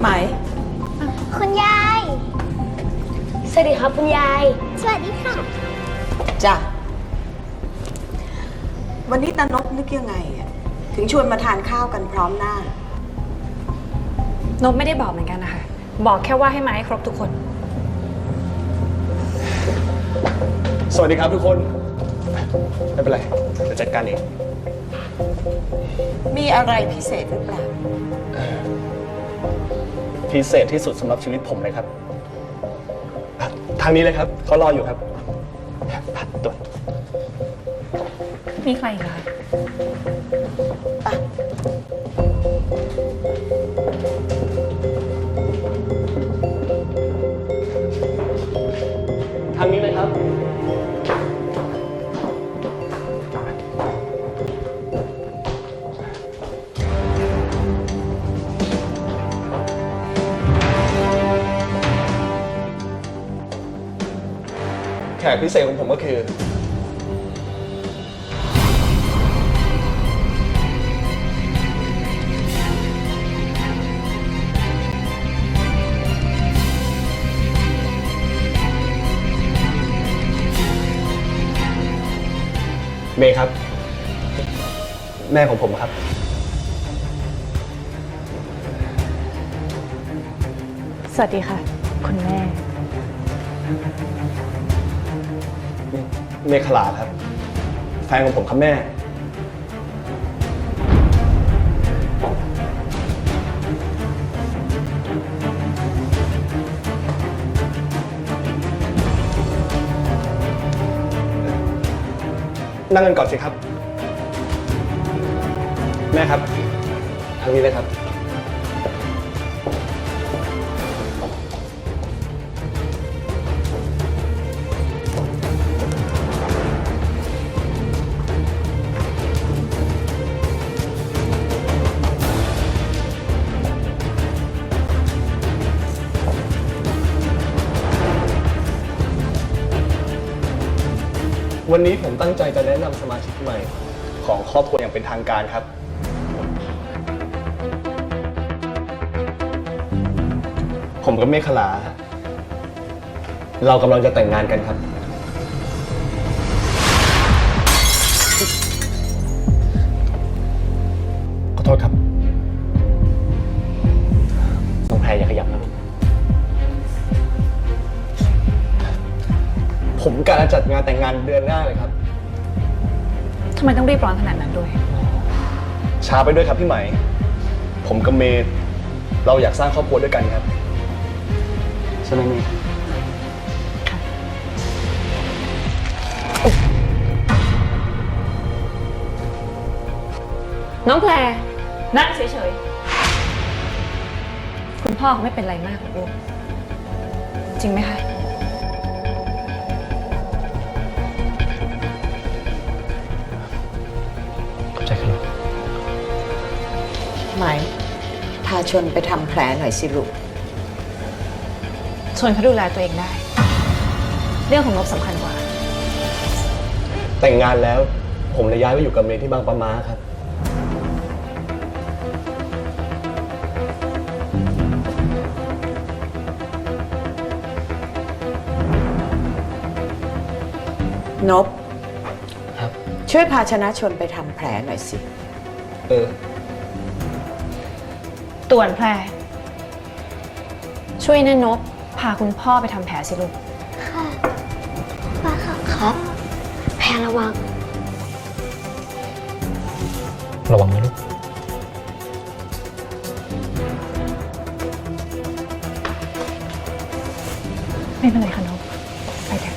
ไหม คุณยาย สวัสดีครับคุณยาย สวัสดีค่ะ จ้ะ วันนี้ตานกนึกยังไงอะถึงชวนมาทานข้าวกันพร้อมหน้า นบไม่ได้บอกเหมือนกันนะคะ บอกแค่ว่าให้มาให้ครบทุกคน สวัสดีครับทุกคน ไม่เป็นไรเดี๋ยวจัดการเอง มีอะไรพิเศษหรือเปล่า พิเศษที่สุดสำหรับชีวิตผมเลยครับอะทางนี้เลยครับเขารออยู่ครับอะตัวมีใครอีกไหมคะทางนี้เลยครับ กพิเศษของผมก็คือ เมย์ครับ แม่ของผมครับ สวัสดีค่ะ คุณแม่ เมฆขลาครับ แฟนของผมครับแม่ นั่งกันก่อนสิครับ แม่ครับ ทางนี้เลยครับ วันนี้ผมตั้งใจจะแนะนำสมาชิกใหม่ ของครอบครัวอย่างเป็นทางการครับ ผมกับเมฆขลา เรากำลังจะแต่งงานกันครับ กะจะจัดงานแต่งงานเดือนหน้าเลยครับ ทำไมต้องรีบร้อนขนาดนั้นด้วย ช้าไปด้วยครับพี่ไหม ผมกับเมย์เราอยากสร้างครอบครัวด้วยกันครับ ใช่ไหมเมย์น้องแพรนั่งเฉยๆ คุณพ่อเขาไม่เป็นไรมากหรอกลูก จริงไหมคะ ไหม พาชนไปทำแผลหน่อยสิลูก ชวนเขาดูแลตัวเองได้ เรื่องของนบสำคัญกว่า แต่งงานแล้วผมเลยย้ายไปอยู่กับเมย์ที่บางปะมาครับ นบครับช่วยพาชนะชนไปทำแผลหน่อยสิ เออ ต่วนแพรช่วยแน่นบพาคุณพ่อไปทำแผลสิลูก ค่ะมาค่ะครับ แพรระวัง ระวังนะลูก ไม่เป็นไรค่ะนบไปเถอะ